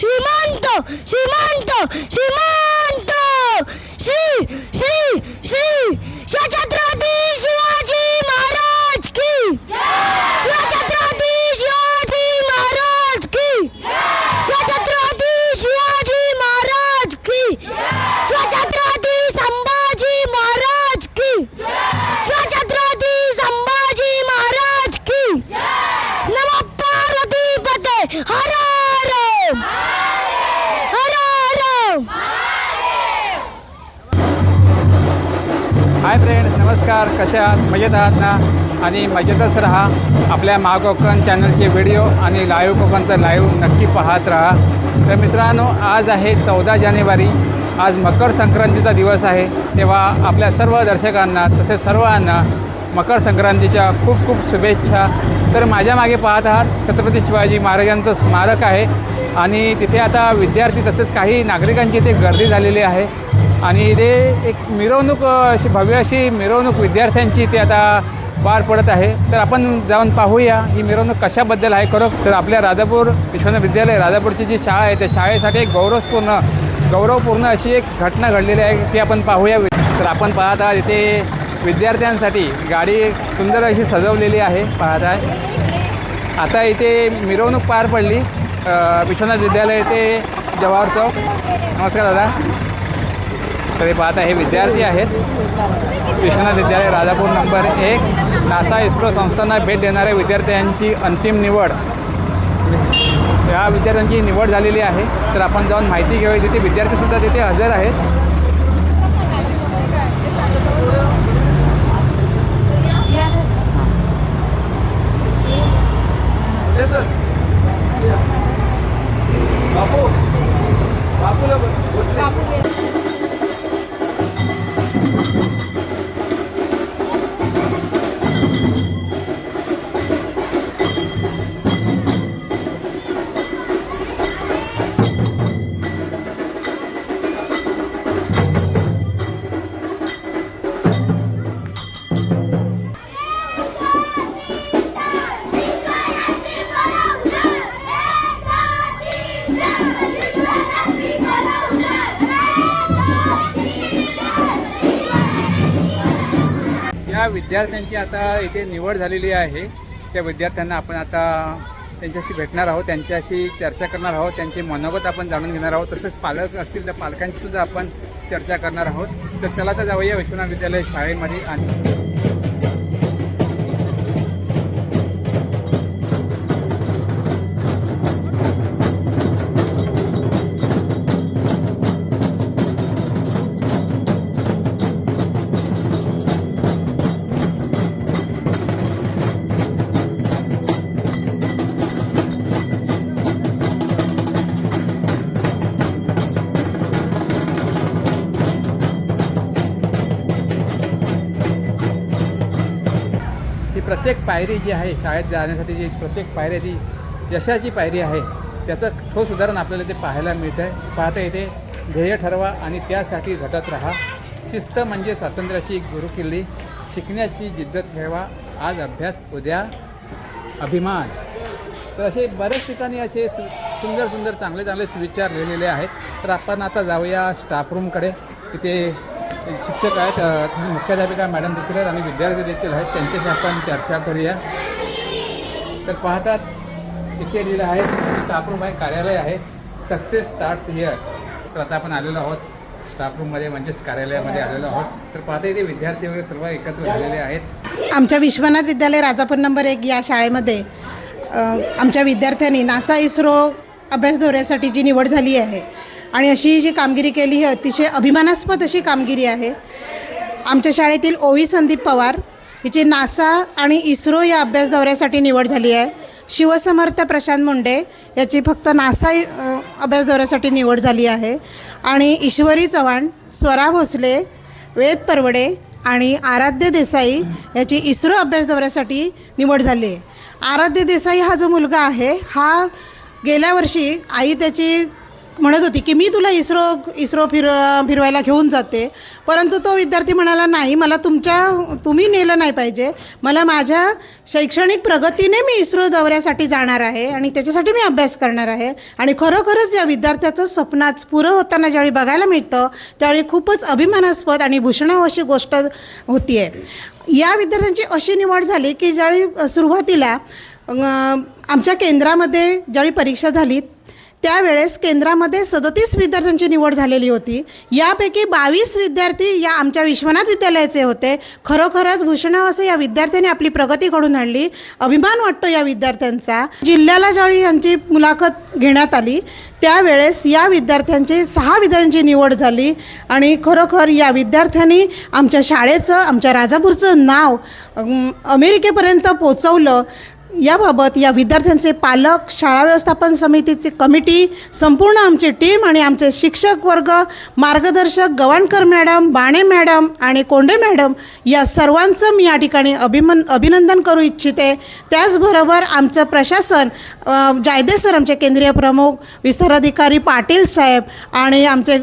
Sumanta Sumanta Sumanta hi friend नमस्कार कशा आहात? मजेत आहात ना? आणि मजेतच राहा. आपल्या महाकोकण चॅनलचे व्हिडिओ आणि लाईव्ह कोकणचं लाईव्ह नक्की पाहत राहा. तर मित्रांनो आज आहे चौदा जानेवारी. आज मकर संक्रांतीचा दिवस आहे. तेव्हा आपल्या सर्व दर्शकांना तसेच सर्वांना मकर संक्रांतीच्या खूप खूप शुभेच्छा. तर माझ्या मागे पाहत आहात छत्रपती शिवाजी महाराजांचं स्मारक आहे. आणि तिथे आता विद्यार्थी तसेच काही नागरिकांची इथे गर्दी झालेली आहे. आणि इथे एक मिरवणूक अशी भव्य अशी मिरवणूक विद्यार्थ्यांची ती आता पार पडत आहे. तर आपण जाऊन पाहूया ही मिरवणूक कशाबद्दल आहे. खरं तर आपल्या राजापूर विश्वनाथ विद्यालय राजापूरची जी शाळा आहे त्या शाळेसाठी एक गौरवपूर्ण गौरवपूर्ण अशी एक घटना घडलेली आहे ती आपण पाहूया. तर आपण पाहत आहात इथे विद्यार्थ्यांसाठी गाडी सुंदर अशी सजवलेली आहे. पाहत आहे आता इथे मिरवणूक पार पडली. विश्वनाथ विद्यालय ते जवाहर चौक. नमस्कार दादा. तर हे पाहता हे विद्यार्थी आहेत. विश्वनाथ विद्यालय राजापूर नंबर एक. नासा इस्रो संस्थांना भेट देणाऱ्या विद्यार्थ्यांची अंतिम निवड. या विद्यार्थ्यांची निवड झालेली आहे. तर आपण जाऊन माहिती घेऊया. तिथे विद्यार्थीसुद्धा तिथे हजर आहेत. बापू. बापूला या विद्यार्थ्यांची आता इथे निवड झालेली आहे. त्या विद्यार्थ्यांना आपण आता त्यांच्याशी भेटणार आहोत त्यांच्याशी चर्चा करणार आहोत त्यांचे मनोगत आपण जाणून घेणार आहोत. तसेच पालक असतील तर पालकांशी सुद्धा आपण चर्चा करणार आहोत. तर चला तर जाऊया विश्वनाथ विद्यालय शाळेमध्ये आणि प्रत्येक पायरी जी आहे शाळेत जाण्यासाठी जी प्रत्येक पायरी जी यशाची पायरी आहे त्याचं ठोस उदाहरण आपल्याला ते पाहायला मिळतं आहे पाहता येते ध्येय ठरवा आणि त्यासाठी झटत राहा. शिस्त म्हणजे स्वातंत्र्याची गुरुकिल्ली. शिकण्याची जिद्द ठेवा. आज अभ्यास उद्या अभिमान. तर असे बऱ्याच ठिकाणी असे सु सुंदर सुंदर चांगले चांगले सुविचार लिहिलेले आहेत. तर आपण आता जाऊया स्टाफ रूमकडे तिथे शिक्षक आहेत मुख्याध्यापिका मॅडम देखील आहेत आणि विद्यार्थी देखील आहेत. त्यांच्याशी आपण चर्चा करूया. तर पाहतात इथे लिहिलं आहे स्टाफ रूम आहे कार्यालय आहे. Success starts here. तर आता आपण आलेलो आहोत. स्टाफ रूममध्ये म्हणजेच कार्यालयामध्ये आलेलो आहोत. तर पाहता इथे विद्यार्थी वगैरे सर्व एकत्र झालेले आहेत. आमच्या विश्वनाथ विद्यालय राजापूर नंबर एक या शाळेमध्ये आमच्या विद्यार्थ्यांनी नासा इस्रो अभ्यास दौऱ्यासाठी जी निवड झाली आहे आणि अशी जी कामगिरी केली ही अतिशय अभिमानास्पद अशी कामगिरी आहे. आमच्या शाळेतील ओवी संदीप पवार हिची नासा आणि इस्रो या अभ्यास दौऱ्यासाठी निवड झाली आहे. शिवसमर्थ प्रशांत मुंडे याची फक्त नासा अभ्यास दौऱ्यासाठी निवड झाली आहे. आणि ईश्वरी चव्हाण स्वरा भोसले वेद परवडे आणि आराध्य देसाई याची इस्रो अभ्यास दौऱ्यासाठी निवड झाली आहे. आराध्य देसाई हा जो मुलगा आहे हा गेल्या वर्षी आई त्याची म्हणत होती की मी तुला इस्रो इस्रो फिर फिरवायला घेऊन जाते. परंतु तो विद्यार्थी म्हणाला नाही मला तुमच्या तुम्ही नेलं नाही पाहिजे. मला माझ्या शैक्षणिक प्रगतीने मी इस्रो दौऱ्यासाठी जाणार आहे आणि त्याच्यासाठी मी अभ्यास करणार आहे. आणि खरोखरच या विद्यार्थ्याचं स्वप्नाच पुरं होताना ज्यावेळी बघायला मिळतं त्यावेळी खूपच अभिमानास्पद आणि भूषणाव अशी गोष्ट होती आहे या विद्यार्थ्यांची अशी निवड झाली की ज्यावेळी सुरुवातीला आमच्या केंद्रामध्ये ज्यावेळी परीक्षा झाली त्यावेळेस केंद्रामध्ये सदतीस विद्यार्थ्यांची निवड झालेली होती. यापैकी बावीस विद्यार्थी या आमच्या विश्वनाथ विद्यालयाचे होते. खरोखरच भूषणाव असं या विद्यार्थ्यांनी आपली प्रगती घडून आणली. अभिमान वाटतो या विद्यार्थ्यांचा. जिल्ह्याला ज्यावेळी यांची मुलाखत घेण्यात आली त्यावेळेस या विद्यार्थ्यांची सहा विद्यार्थ्यांची निवड झाली. आणि खरोखर या विद्यार्थ्यांनी आमच्या शाळेचं आमच्या राजापूरचं नाव अमेरिकेपर्यंत पोचवलं. याबाबत या विद्यार्थ्यांचे पालक शाळा व्यवस्थापन समितीची कमिटी संपूर्ण आमची टीम आणि आमचे शिक्षक वर्ग मार्गदर्शक गवाणकर मॅडम बाणे मॅडम आणि कोंडे मॅडम या सर्वांचं मी या ठिकाणी अभिमन अभिनंदन करू इच्छिते. त्याचबरोबर आमचं प्रशासन जायदे सर आमचे केंद्रीय प्रमुख विस्ताराधिकारी पाटील साहेब आणि आमचे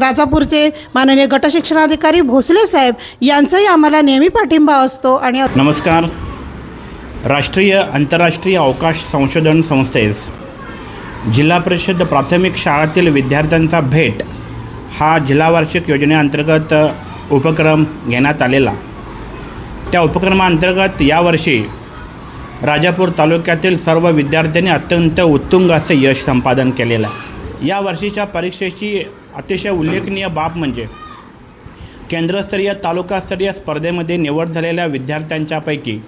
राजापूरचे माननीय गटशिक्षणाधिकारी भोसले साहेब यांचाही आम्हाला नेहमी पाठिंबा असतो आणि नमस्कार. राष्ट्रीय आंतरराष्ट्रीय अवकाश संशोधन संस्थेस जिल्हा परिषद प्राथमिक शाळातील विद्यार्थ्यांचा भेट हा जिल्हा वार्षिक योजनेअंतर्गत उपक्रम घेण्यात आलेला. त्या उपक्रमाअंतर्गत यावर्षी राजापूर तालुक्यातील सर्व विद्यार्थ्यांनी अत्यंत उत्तुंग असे यश संपादन केलेलं आहे. या वर्षीच्या परीक्षेची अतिशय उल्लेखनीय बाब म्हणजे केंद्रस्तरीय तालुकास्तरीय स्पर्धेमध्ये निवड झालेल्या विद्यार्थ्यांच्यापैकी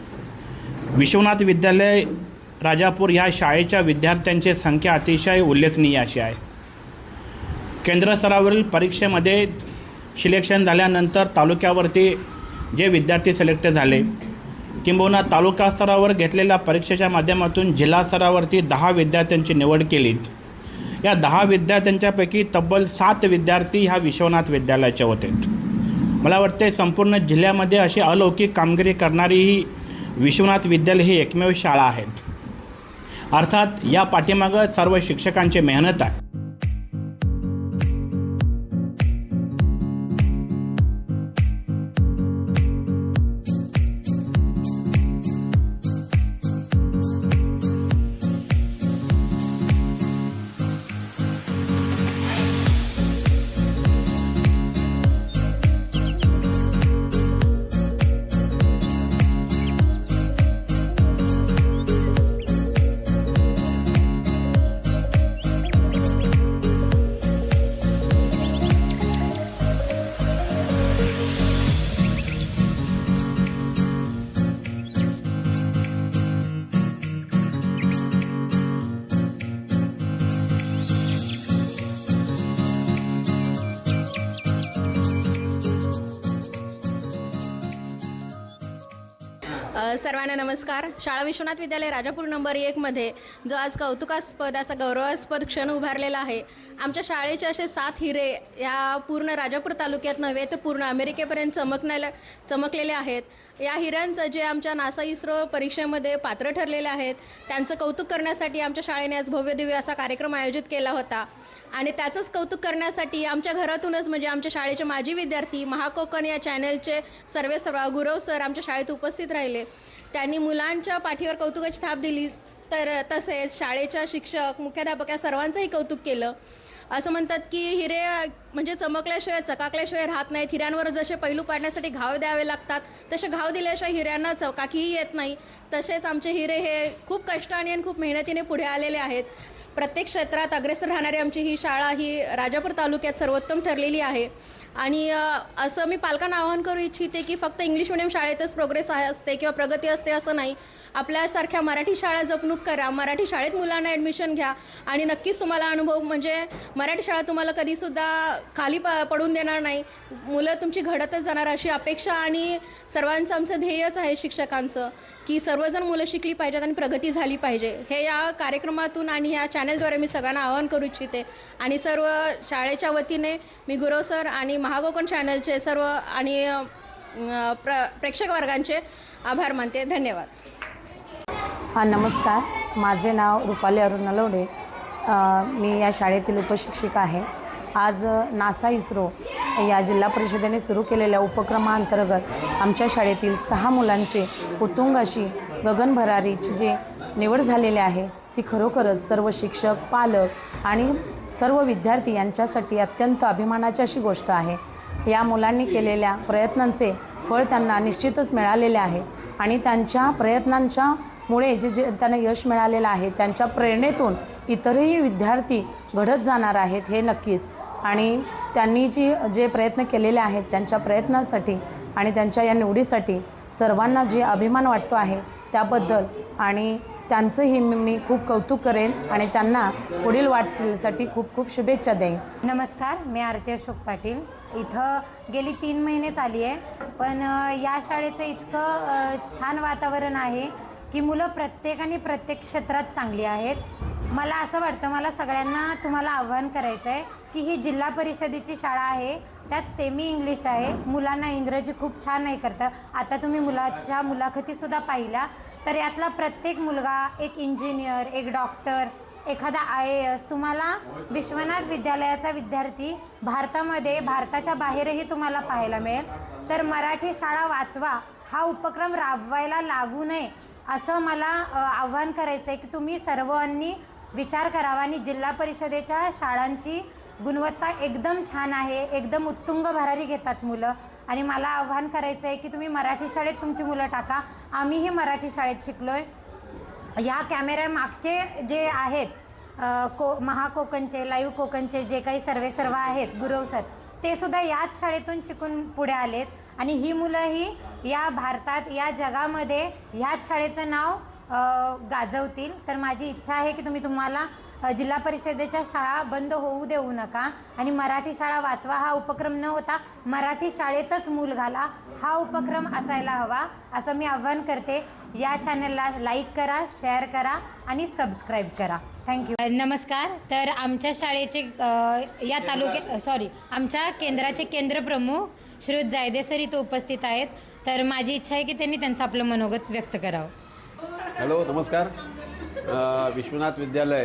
विश्वनाथ विद्यालय राजापूर ह्या शाळेच्या विद्यार्थ्यांची संख्या अतिशय उल्लेखनीय अशी आहे. केंद्र स्तरावरील परीक्षेमध्ये सिलेक्शन झाल्यानंतर तालुक्यावरती जे विद्यार्थी सिलेक्ट झाले किंबहुना तालुका स्तरावर घेतलेल्या परीक्षेच्या माध्यमातून जिल्हा स्तरावरती दहा विद्यार्थ्यांची निवड केलीत. या दहा विद्यार्थ्यांच्यापैकी तब्बल सात विद्यार्थी ह्या विश्वनाथ विद्यालयाचे होते. मला वाटते संपूर्ण जिल्ह्यामध्ये अशी अलौकिक कामगिरी करणारी ही विश्वनाथ विद्यालय ही एकमेव शाळा आहे. अर्थात या पाठीमागं सर्व शिक्षकांची मेहनत आहे. सर्वांना नमस्कार. शाळा विश्वनाथ विद्यालय राजापूर नंबर एकमध्ये जो आज कौतुकास्पद असा गौरवास्पद क्षण उभारलेला आहे. आमच्या शाळेचे असे सात हिरे या पूर्ण राजापूर तालुक्यात नव्हे तर पूर्ण अमेरिकेपर्यंत चमकण्याला चमकलेले आहेत. या हिऱ्यांचं जे आमच्या नासा इस्रो परीक्षेमध्ये पात्र ठरलेले आहेत त्यांचं कौतुक करण्यासाठी आमच्या शाळेने आज भव्य दिव्य असा कार्यक्रम आयोजित केला होता. आणि त्याचंच कौतुक करण्यासाठी आमच्या घरातूनच म्हणजे आमच्या शाळेचे माजी विद्यार्थी महाकोकण या चॅनलचे सर्वे सर्व गुरव सर आमच्या शाळेत उपस्थित राहिले. त्यांनी मुलांच्या पाठीवर कौतुकाची थाप दिली तर तसेच शाळेच्या शिक्षक मुख्याध्यापक या सर्वांचंही कौतुक केलं. असं म्हणतात की हिरे म्हणजे चमकल्याशिवाय चकाकल्याशिवाय राहत नाहीत. हिऱ्यांवर जसे पैलू पाडण्यासाठी घाव द्यावे लागतात तसे घाव दिल्याशिवाय हिऱ्यांना चकाकीही येत नाही. तसेच आमचे हिरे हे खूप कष्टाने आणि खूप मेहनतीने पुढे आलेले आहेत. प्रत्येक क्षेत्रात अग्रेसर राहणारी आमची ही शाळा ही राजापूर तालुक्यात सर्वोत्तम ठरलेली आहे. आणि असं मी पालकांना आवाहन करू इच्छिते की फक्त इंग्लिश मिडियम शाळेतच प्रोग्रेस आहे असते किंवा प्रगती असते असं नाही. आपल्यासारख्या मराठी शाळा जपणूक करा मराठी शाळेत मुलांना ॲडमिशन घ्या आणि नक्कीच तुम्हाला अनुभव म्हणजे मराठी शाळा तुम्हाला कधीसुद्धा खाली प पडून देणार नाही. मुलं तुमची घडतच जाणार अशी अपेक्षा आणि सर्वांचं आमचं ध्येयच आहे शिक्षकांचं की सर्वजण मुलं शिकली पाहिजेत आणि प्रगती झाली पाहिजे. हे या कार्यक्रमातून आणि ह्या चॅनलद्वारे मी सगळ्यांना आवाहन करू इच्छिते. आणि सर्व शाळेच्या वतीने मी गुरव सर आणि महागोकण चॅनलचे सर्व आणि प्र प्रेक्षक वर्गांचे आभार मानते. धन्यवाद. हा नमस्कार. माझे नाव रुपाली अरुण नलवडे. मी या शाळेतील उपशिक्षिका आहे. आज नासा इस्रो या जिल्हा परिषदेने सुरू केलेल्या उपक्रमाअंतर्गत आमच्या शाळेतील सहा मुलांचे उत्तुंग अशी गगन जी निवड झालेली आहे ती खरोखरच सर्व शिक्षक पालक आणि सर्व विद्यार्थी यांच्यासाठी अत्यंत अभिमानाची अशी गोष्ट आहे. या मुलांनी केलेल्या प्रयत्नांचे फळ त्यांना निश्चितच मिळालेले आहे आणि त्यांच्या प्रयत्नांच्या मुळे जे जे त्यांना यश मिळालेलं आहे त्यांच्या प्रेरणेतून इतरही विद्यार्थी घडत जाणार आहेत हे नक्कीच. आणि त्यांनी जी जे प्रयत्न केलेले आहेत त्यांच्या प्रयत्नासाठी आणि त्यांच्या या निवडीसाठी सर्वांना जे अभिमान वाटतो आहे त्याबद्दल आणि त्यांचंही मी खूप कौतुक करेन आणि त्यांना पुढील वाटचालीसाठी खूप खूप शुभेच्छा देईन. नमस्कार मी आरती अशोक पाटील. इथं गेली तीन महिनेच आली आहे पण या शाळेचं इतकं छान वातावरण आहे की मुलं प्रत्येकाने प्रत्येक क्षेत्रात चांगली आहेत. मला असं वाटतं मला सगळ्यांना तुम्हाला आव्हान करायचं आहे की ही जिल्हा परिषदेची शाळा आहे. त्यात सेमी इंग्लिश आहे. मुलांना इंग्रजी खूप छान नाही करतं. आता तुम्ही मुलाच्या मुलाखतीसुद्धा पाहिल्या. तर यातला प्रत्येक मुलगा एक इंजिनियर एक डॉक्टर एखादा आय ए एस तुम्हाला विश्वनाथ विद्यालयाचा विद्यार्थी भारतामध्ये भारताच्या बाहेरही तुम्हाला पाहायला मिळेल. तर मराठी शाळा वाचवा. हा उपक्रम राबवायला लागू नये असं मला आव्हान करायचं आहे की तुम्ही सर्वांनी विचार करावा आणि जिल्हा परिषदेच्या शाळांची गुणवत्ता एकदम छान आहे एकदम उत्तुंग भरारी घेतात मुलं. आणि मला आव्हान करायचं आहे की तुम्ही मराठी शाळेत तुमची मुलं टाका. आम्हीही मराठी शाळेत शिकलो आहे ह्या कॅमेऱ्या मागचे जे आहेत को महाकोकणचे लाईव्ह कोकणचे जे काही सर्वे सर्व आहेत गुरव सर ते सुद्धा याच शाळेतून शिकून पुढे आलेत. आणि ही मुलंही या भारतात या जगामध्ये ह्याच शाळेचं नाव गाजवतील. तर माझी इच्छा आहे की तुम्ही तुम्हाला जिल्हा परिषदेच्या शाळा बंद होऊ देऊ नका आणि मराठी शाळा वाचवा. हा उपक्रम न होता मराठी शाळेतच मूल घाला. हा उपक्रम असायला हवा असं मी आव्हान करते. या चॅनलला लाईक करा शेअर करा आणि सबस्क्राईब करा. थँक्यू नमस्कार. तर आमच्या शाळेचे या तालुक्या सॉरी आमच्या केंद्राचे केंद्रप्रमुख श्रीयुत जायदे सर इथं उपस्थित आहेत. तर माझी इच्छा आहे की त्यांनी त्यांचं आपलं मनोगत व्यक्त करावं. हॅलो नमस्कार. विश्वनाथ विद्यालय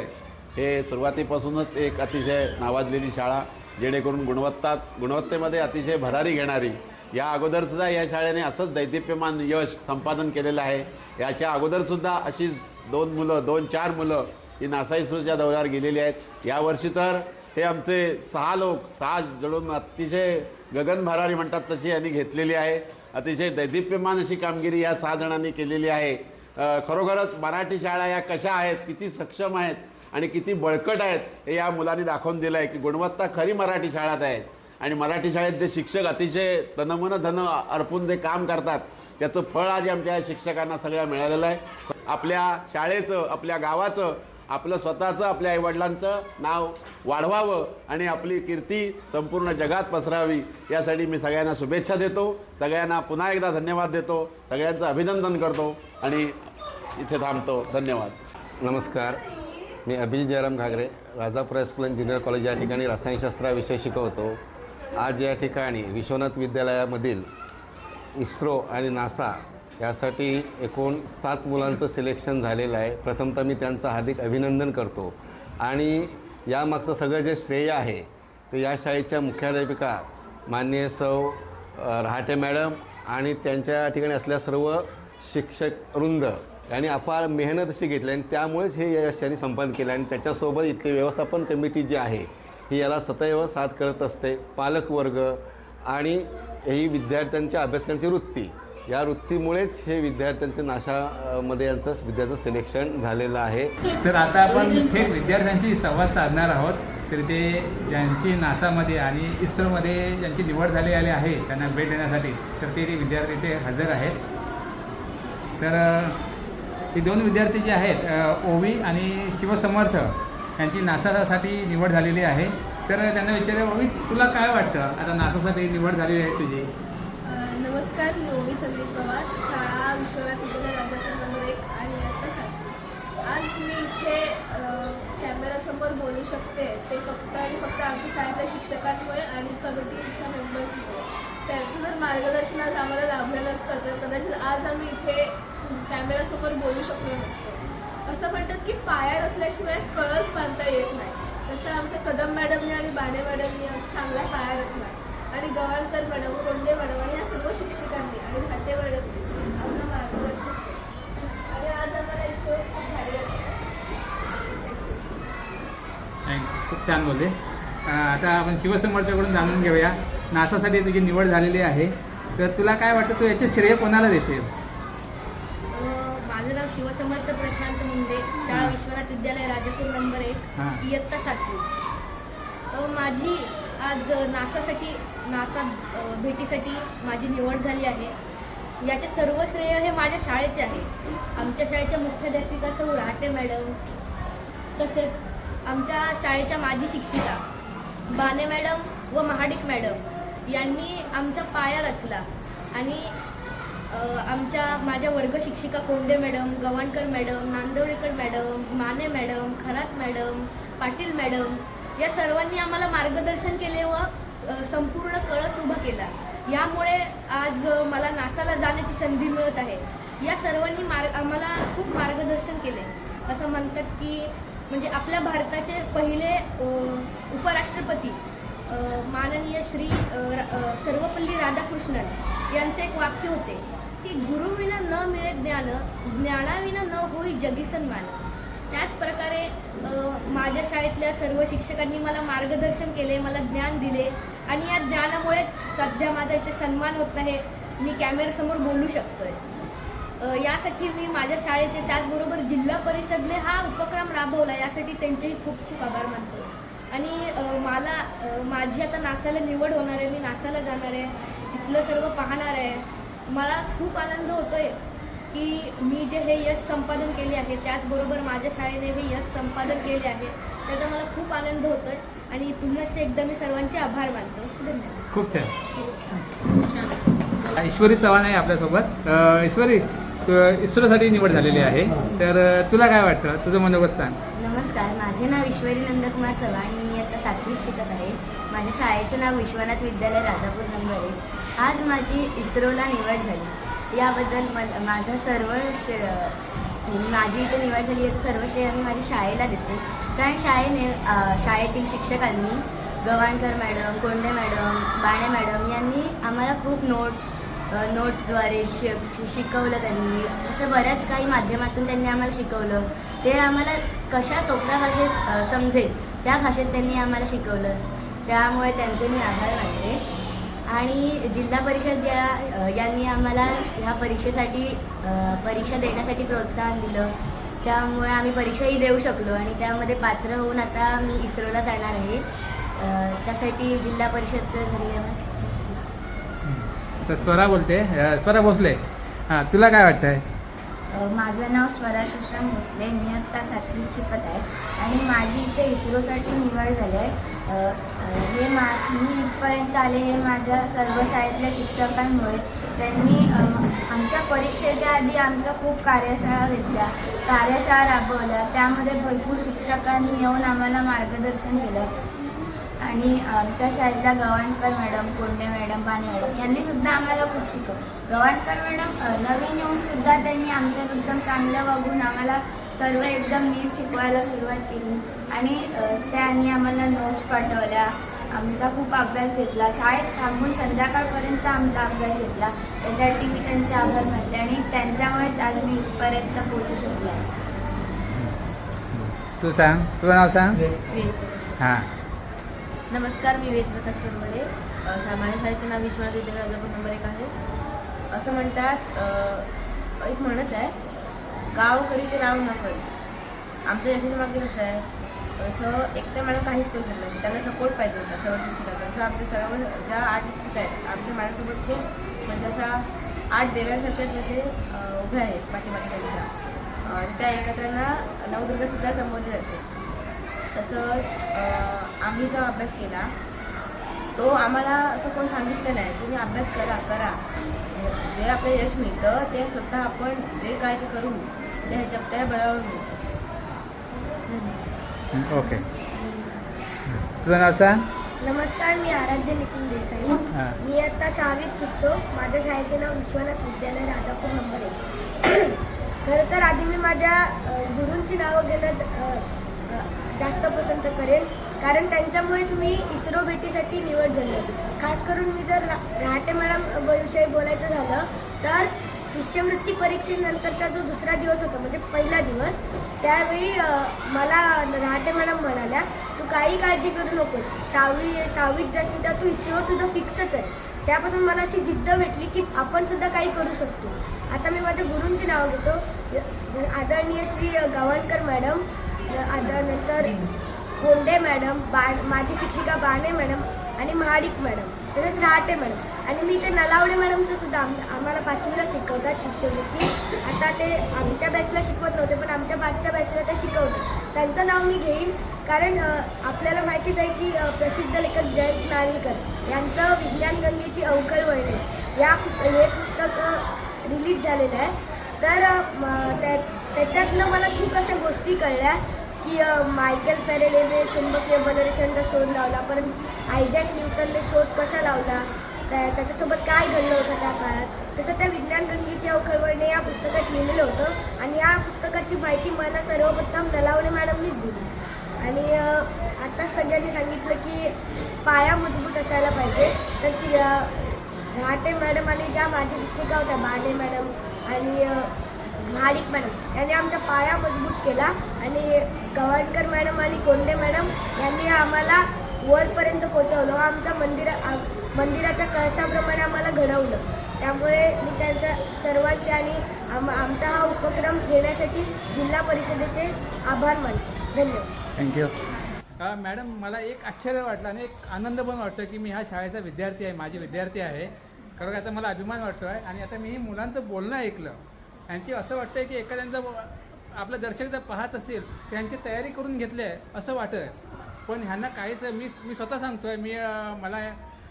हे सुरुवातीपासूनच एक अतिशय नावाजलेली शाळा जेणेकरून गुणवत्ता गुणवत्तेमध्ये अतिशय भरारी घेणारी या अगोदरसुद्धा या शाळेने असंच दैदिप्यमान यश संपादन केलेलं आहे. याच्या अगोदरसुद्धा अशीच दोन मुलं दोन चार मुलं ही नासा इस्रोच्या दौऱ्यावर गेलेली आहेत. यावर्षी तर हे आमचे सहा लोक सहा जळून अतिशय गगन भरारी म्हणतात तशी यांनी घेतलेली आहे. अतिशय दैदिप्यमान अशी कामगिरी या सहा जणांनी केलेली आहे. खरोखरच मराठी शाळा या कशा आहेत किती सक्षम आहेत आणि किती बळकट आहेत हे या मुलांनी दाखवून दिलं आहे की गुणवत्ता खरी मराठी शाळेत आहेत आणि मराठी शाळेत जे शिक्षक अतिशय तनमन धन अर्पून जे काम करतात त्याचं फळ आज आमच्या शिक्षकांना सगळ्या मिळालेलं आहे. आपल्या शाळेचं आपल्या गावाचं आपलं स्वतःचं आपल्या आईवडिलांचं नाव वाढवावं आणि आपली कीर्ती संपूर्ण जगात पसरावी यासाठी मी सगळ्यांना शुभेच्छा देतो. सगळ्यांना पुन्हा एकदा धन्यवाद देतो. सगळ्यांचं अभिनंदन करतो. आणि इथे थांबतो. धन्यवाद. नमस्कार. मी Abhijit Jayram Ghagare Rajapur high school and junior college या ठिकाणी रसायनशास्त्राविषयी विषय शिकवतो. आज या ठिकाणी विश्वनाथ विद्यालयामधील इस्रो आणि नासा यासाठी एकूण सात मुलांचं सिलेक्शन झालेलं आहे. प्रथमतः मी त्यांचं हार्दिक अभिनंदन करतो. आणि यामागचं सगळं जे श्रेय आहे ते या शाळेच्या मुख्याध्यापिका माननीय सौ रहाटे मॅडम आणि त्यांच्या ठिकाणी असल्या सर्व शिक्षक वृंद यांनी अपार मेहनत अशी घेतली आणि त्यामुळेच हे यश त्यांनी संपादन केलं आणि त्याच्यासोबत इथली व्यवस्थापन कमिटी जी आहे ही याला सदैव साथ करत असते. पालकवर्ग आणि ही विद्यार्थ्यांच्या अभ्यासक्रमाची वृत्ती या वृत्तीमुळेच हे विद्यार्थ्यांच्या नाशामध्ये यांचं विद्यार्थ्यांचं सिलेक्शन झालेलं आहे. तर आता आपण थेट विद्यार्थ्यांशी संवाद साधणार आहोत. तर ते ज्यांची नासामध्ये आणि इस्रोमध्ये ज्यांची निवड झालेली आली आहे त्यांना भेट देण्यासाठी तर ते विद्यार्थी ते हजर आहेत. तर हे दोन विद्यार्थी जे आहेत ओवी आणि शिवसमर्थ यांची नासासाठी निवड झालेली आहे. तर त्यांना विचारूया ओवी तुला काय वाटतं? आता नासासाठी निवड झालेली आहे तुझी. नमस्कार मी ओवी संदीप पवार. शाळा विश्वनाथ नंबर एक आणि आज मी इथे कॅमेरासमोर बोलू शकते. ते फक्त आणि फक्त आमच्या शाळेतल्या शिक्षकांमुळे आणि कमिटीचा मेंबर्समुळे त्यांचं जर मार्गदर्शन आज आम्हाला लाभलं नसतं तर कदाचित आज आम्ही इथे कॅमेरासमोर बोलू शकलो नसतो. असं म्हणतात की पाया नसल्याशिवाय कळस बांधता येत नाही. तसं आमच्या कदम मॅडमने आणि बाणे मॅडमनी चांगला पाया रचला. आणि गवाणकर मॅडम कोंडे मॅडम आणि या सर्व शिक्षकांनी आणि घाटे मॅडमनी आम्हाला मार्गदर्शन केलं. आणि आज आम्हाला इथं खूप भारी खूप छान बोलले. आता आपण शिवसमर्थाकडून जाणून घेऊया. नासासाठी तुझी निवड झालेली आहे. तर तुला काय वाटतं तू याचे श्रेय कोणाला देशील? माझं नाव शिवसमर्थ प्रशांत मुंडे. शाळा विश्वनाथ विद्यालय राजापूर नंबर एक हां. इयत्ता सातवी. अ, माझी आज नासासाठी नासा अ, भेटीसाठी माझी निवड झाली आहे. याचे सर्व श्रेय हे माझ्या शाळेचे आहे. आमच्या शाळेच्या मुख्याध्यापिका सौ राहटे मॅडम तसेच आमच्या शाळेच्या माजी शिक्षिका बाने मॅडम व महाडिक मॅडम. यांनी आमचा पाया रचला. आणि आमच्या माझ्या वर्ग शिक्षिका Konde madam Gawankar madam Nandvalikar madam Mane madam Kharat madam Patil madam या सर्वांनी आम्हाला मार्गदर्शन केले व संपूर्ण कळस उभा केला. यामुळे आज मला नासाला जाण्याची संधी मिळत आहे. या सर्वांनी मार्ग आम्हाला खूप मार्गदर्शन केले. असं म्हणतात की म्हणजे आपल्या भारताचे पहिले उपराष्ट्रपती माननीय श्री सर्वपल्ली राधाकृष्णन यांचे एक वाक्य होते की गुरुविना न मिळे ज्ञान ज्ञानाविना न होई जगी सन्मान. त्याच प्रकारे माझ्या शाळेतल्या सर्व शिक्षकांनी मला मार्गदर्शन केले मला ज्ञान दिले आणि या ज्ञानामुळेच सध्या माझा इथे सन्मान होत आहे. मी कॅमेऱ्यासमोर बोलू शकतोय. यासाठी मी माझ्या शाळेचे त्याचबरोबर जिल्हा परिषदने हा उपक्रम राबवला यासाठी त्यांचेही खूप खूप आभार मानतो. आणि मला माझी आता नासाला निवड होणार आहे मी नासाला जाणार आहे तिथलं सर्व पाहणार आहे. मला खूप आनंद होतोय की मी जे हे यश संपादन केले आहे त्याचबरोबर माझ्या शाळेने हे यश संपादन केले आहे त्याचा मला खूप आनंद होतोय. आणि पुन्हा एकदा मी सर्वांचे आभार मानतो. धन्यवाद. खूप छान. ऐश्वरी चव्हाण आहे आपल्यासोबत. ऐश्वरी इस्रोसाठी निवड झालेली आहे. तर तुला काय वाटतं? तुझं मनोगत सांग. नमस्कार माझे नाव ईश्वरी नंदकुमार चव्हाण मी आता सातवीत शिकत आहे. माझ्या शाळेचं नाव विश्वनाथ विद्यालय राजापूर नंबर. आहे आज माझी इस्रोला निवड झाली. याबद्दल म माझा सर्व श माझी इथे निवड झाली याचं सर्व श्रेय मी माझ्या शाळेला देते. कारण शाळेने शाळेतील शिक्षकांनी Gawankar madam Konde madam Bane madam यांनी आम्हाला खूप नोट्स नोट्सद्वारे शिक शिकवलं त्यांनी. असं बऱ्याच काही माध्यमातून त्यांनी आम्हाला शिकवलं. ते आम्हाला कशा सोप्या भाषेत समजेल त्या भाषेत त्यांनी आम्हाला शिकवलं. त्यामुळे त्यांचे मी आभार मानले आणि जिल्हा परिषद या यांनी आम्हाला ह्या परीक्षेसाठी परीक्षा देण्यासाठी प्रोत्साहन दिलं. त्यामुळे आम्ही परीक्षाही देऊ शकलो आणि त्यामध्ये पात्र होऊन आता मी इस्रोला जाणार आहे. त्यासाठी जिल्हा परिषदचं धन्यवाद. तर स्वरा बोलते. स्वरा भोसले. हां तुला काय वाटतंय? माझं नाव स्वरा शशांक भोसले. मी आत्ता सातवीत शिकत आहे. आणि माझी इथे इस्रोसाठी निवड झाली आहे. हे मा मी इथपर्यंत आले हे माझ्या सर्व शाळेतल्या शिक्षकांमुळे. त्यांनी आमच्या परीक्षेच्या आधी आमच्या खूप कार्यशाळा घेतल्या. कार्यशाळा राबवल्या. त्यामध्ये भरपूर शिक्षकांनी येऊन आम्हाला मार्गदर्शन केलं. आणि आमच्या शाळेतल्या Gawankar madam Konde madam Bane madam यांनी सुद्धा आम्हाला खूप शिकवलं. गवाणकर मॅडम नवीन येऊन सुद्धा त्यांनी आमच्यात एकदम चांगलं वागून आम्हाला सर्व एकदम नीट शिकवायला सुरुवात केली. आणि त्यांनी आम्हाला नोट्स पाठवल्या. आमचा खूप अभ्यास घेतला. शाळेत थांबून संध्याकाळपर्यंत आमचा अभ्यास घेतला. त्यासाठी मी त्यांचे आभार मानते आणि त्यांच्यामुळेच आज मी इथपर्यंत पोहोचू शकले तू सांग. तुझं नाव सांग? हां. नमस्कार मी वेद प्रकाश परमडे माझ्या शाळेचं नाव विश्वनाथ विद्यालय राजापूर नंबर एक आहे. असं म्हणतात एक म्हणच आहे गाव करी ते राव न करी आमच्या यशाच्या मागे कसं आहे असं एकट्या मॅडम काहीच करू शकत नाही. त्यांना सपोर्ट पाहिजे होता सर्व शिक्षकाचा. असं आमच्या सर्व ज्या आठ शिक्षिका आहेत आमच्या मॅडमसोबत खूप म्हणजे अशा आठ देव्यांसारख्याच म्हणजे उभ्या आहेत पाठीमागे त्यांच्या. त्या एकत्रांना नवदुर्गासुद्धा संबोधले जाते. तसंच आम्ही जो अभ्यास केला तो आम्हाला असं कोण सांगितलं नाही तुम्ही अभ्यास करा करा. जे आपलं यश मिळतं ते स्वतः आपण जे काय ते करू ते ह्याच्या त्या बळावर मिळतं ओके. तुझं नाव सांग? नमस्कार मी आराध्य नितीन देसाई. हां. मी आता सहावीत शिकतो. माझ्या शाळेचे नाव विश्वनाथ विद्यालय राजापूर नंबर एक. खरं तर आधी मी माझ्या गुरूंची नावं घेण्यात जास्त पसंत करेन कारण त्यांच्यामुळेच मी इस्रो भेटीसाठी निवड झाली. खास करून मी जर रा रहाटे मॅडम विषयी बोलायचं झालं तर शिष्यवृत्ती परीक्षेनंतरचा जो दुसरा दिवस होता म्हणजे पहिला दिवस त्यावेळी मला रहाटे मॅडम म्हणाल्या तू काही काळजी करू नकोस. सहावी सहावीत जाशील तर तू इस्रो तुझं फिक्सच आहे. त्यापासून मला अशी जिद्द भेटली की आपण सुद्धा काही करू शकतो. आता मी माझ्या गुरूंचे नाव घेतो. आदरणीय श्री गव्हाणकर मॅडम आदरानंतर कोंडे मॅडम बा माझी शिक्षिका बाणे मॅडम आणि महाडिक मॅडम तसेच रहाटे मॅडम. आणि मी ते नलावडे मॅडमचं सुद्धा आम आम्हाला पाचवीला शिकवतात शिष्यवृत्ती. आता ते आमच्या बॅचला शिकवत नव्हते पण आमच्या पाचच्या बॅचला ते शिकवतात. त्यांचं नाव मी घेईन कारण आपल्याला माहितीच आहे की प्रसिद्ध लेखक जयंत नारळीकर यांचं विज्ञान गंगेची अवकळ वळणे या पुस् हे पुस्तक रिलीज झालेलं आहे. तर त्या त्याच्यातनं मला खूप अशा गोष्टी कळल्या. की मायकल मायकेल चुंबकीय बलरेषणचा शोध लावला पण आयझॅक न्यूटनने शोध कसा लावला? त्या त्याच्यासोबत काय घडलं होतं त्या काळात? तसं त्या विज्ञान गंगेची अवखळवळणे या पुस्तकात लिहिलेलं होतं आणि या पुस्तकाची माहिती मला सर्वप्रथम नलावणे मॅडमनीच दिली. आणि अ, आता सगळ्यांनी सांगितलं की पाया मजबूत असायला पाहिजे. तर शि मॅडम आणि ज्या माझ्या शिक्षिका होत्या बाडे मॅडम आणि महाडिक मॅडम यांनी आमचा पाया मजबूत केला. आणि गव्हाणकर मॅडम आणि कोंडे मॅडम यांनी आम्हाला वरपर्यंत पोहोचवलं. व आमच्या मंदिरा मंदिराच्या कळसाप्रमाणे आम्हाला घडवलं. त्यामुळे मी त्यांच्या सर्वांचे आणि आम आमचा हा उपक्रम घेण्यासाठी जिल्हा परिषदेचे आभार मानतो. धन्यवाद. थँक्यू मॅडम मला एक आश्चर्य वाटलं आणि एक आनंद पण वाटतो की मी ह्या शाळेचा विद्यार्थी आहे माझी विद्यार्थी आहे. खरं का आता मला अभिमान वाटतो आहे आणि आता मी ही मुलांचं बोलणं ऐकलं. यांची असं वाटतं आहे की एखाद्यांचं आपलं दर्शक जर पाहत असेल त्यांची तयारी करून घेतली आहे असं वाटत आहे. पण ह्यांना काहीच मी मी स्वतः सांगतो आहे मी मला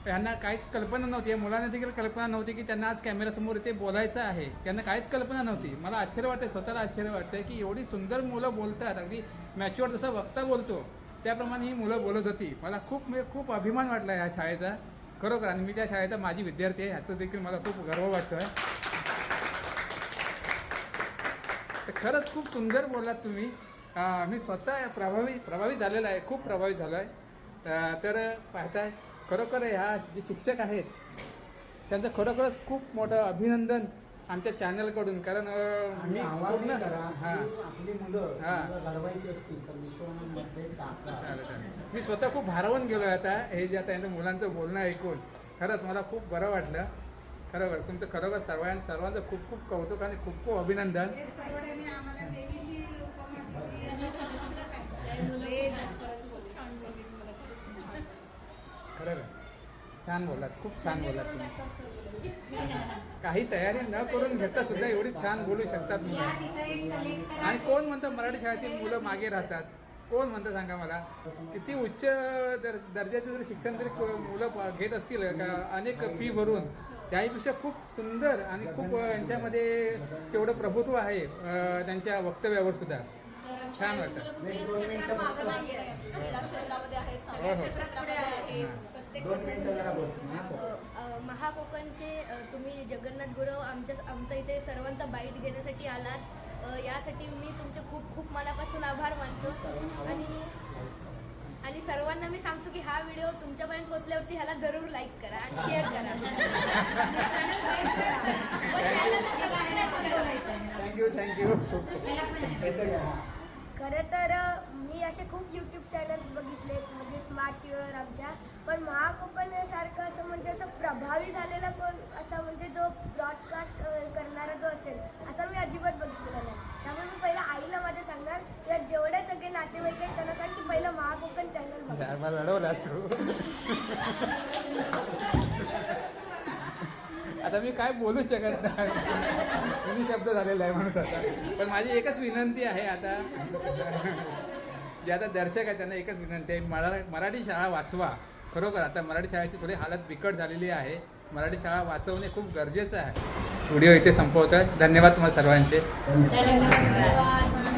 ह्यांना काहीच कल्पना नव्हती. या मुलांना देखील कल्पना नव्हती की त्यांना आज कॅमेऱ्यासमोर इथे बोलायचं आहे. त्यांना काहीच कल्पना नव्हती. मला आश्चर्य वाटतं स्वतःला आश्चर्य वाटतं की एवढी सुंदर मुलं बोलतात. अगदी मॅच्युअर जसा वक्ता बोलतो त्याप्रमाणे ही मुलं बोलत होती. मला खूप म्हणजे खूप अभिमान वाटला ह्या शाळेचा. खरोखर आणि मी त्या शाळेचा माझी विद्यार्थी आहे ह्याचं देखील मला खूप गर्व वाटतो आहे तर खरंच खूप सुंदर बोललात तुम्ही. मी स्वतः प्रभावी प्रभावित झालेला आहे खूप प्रभावित झालो आहे. तर पाहताय खरोखर ह्या जे शिक्षक आहेत त्यांचं खरोखरच खूप मोठं अभिनंदन आमच्या चॅनलकडून. कारण मी पूर्ण हां. आपली मुलं हां. घडवायची असतील. मी स्वतः खूप भारावून गेलो आता हे जे आता यांचं मुलांचं बोलणं ऐकून. खरंच मला खूप बरं वाटलं. खरोखर तुमचं खरोखर सर्वां सर्वांचं खूप खूप कौतुक आणि खूप खूप अभिनंदन. खरं छान बोललात. खूप छान बोललात तुम्ही. काही तयारी न करून घेता सुद्धा एवढी छान बोलू शकतात मुलं. आणि कोण म्हणतं मराठी शाळेतील मुलं मागे राहतात? कोण म्हणतं सांगा मला? किती उच्च दर दर्जाचं जर शिक्षण जरी को- मुलं घेत असतील का? अनेक फी भरून. त्याहीपेक्षा खूप सुंदर आणि खूप यांच्यामध्ये तेवढं प्रभुत्व आहे त्यांच्या वक्तव्यावर सुद्धा. छान वाटतं. हो, हो. महाकोकणचे तुम्ही जगन्नाथ गुरव आमच्या आमचा इथे सर्वांचा बाईट घेण्यासाठी आलात. यासाठी मी तुमचे खूप खूप मनापासून आभार मानतो. आणि आणि सर्वांना मी सांगतो की हा व्हिडिओ तुमच्यापर्यंत पोहोचल्यावरती ह्याला जरूर लाईक करा आणि शेअर करा. थँक्यू थँक्यू खरं तर मी असे खूप यूट्यूब चॅनल बघितले म्हणजे स्मार्ट टीव्हीवर आमच्या. पण महाकोकण सारखं असं म्हणजे असं प्रभावी झालेला कोण असा म्हणजे जो ब्रॉडकास्ट करणारा जो असेल असं मी अजिबात बघितलेला नाही. त्यामुळे मी पहिलं आईला माझ्या सांगणार किंवा जेवढे सगळे नातेवाईक आहेत त्यांना पहिलं महाकोकण चॅनल बघा. मला लढवलास तू आता मी काय बोलू शकत नाही. शब्द झालेला आहे म्हणून आता. पण माझी एकच विनंती आहे आता. जे आता दर्शक आहेत त्यांना एकच विनंती आहे मरा मराठी शाळा वाचवा. खरोखर आता मराठी शाळेची थोडी हालत बिकट झालेली आहे. मराठी शाळा वाचवणे खूप गरजेचं आहे. व्हिडिओ इथे संपवतो आहे धन्यवाद तुम्हाला सर्वांचे. धन्यवाद.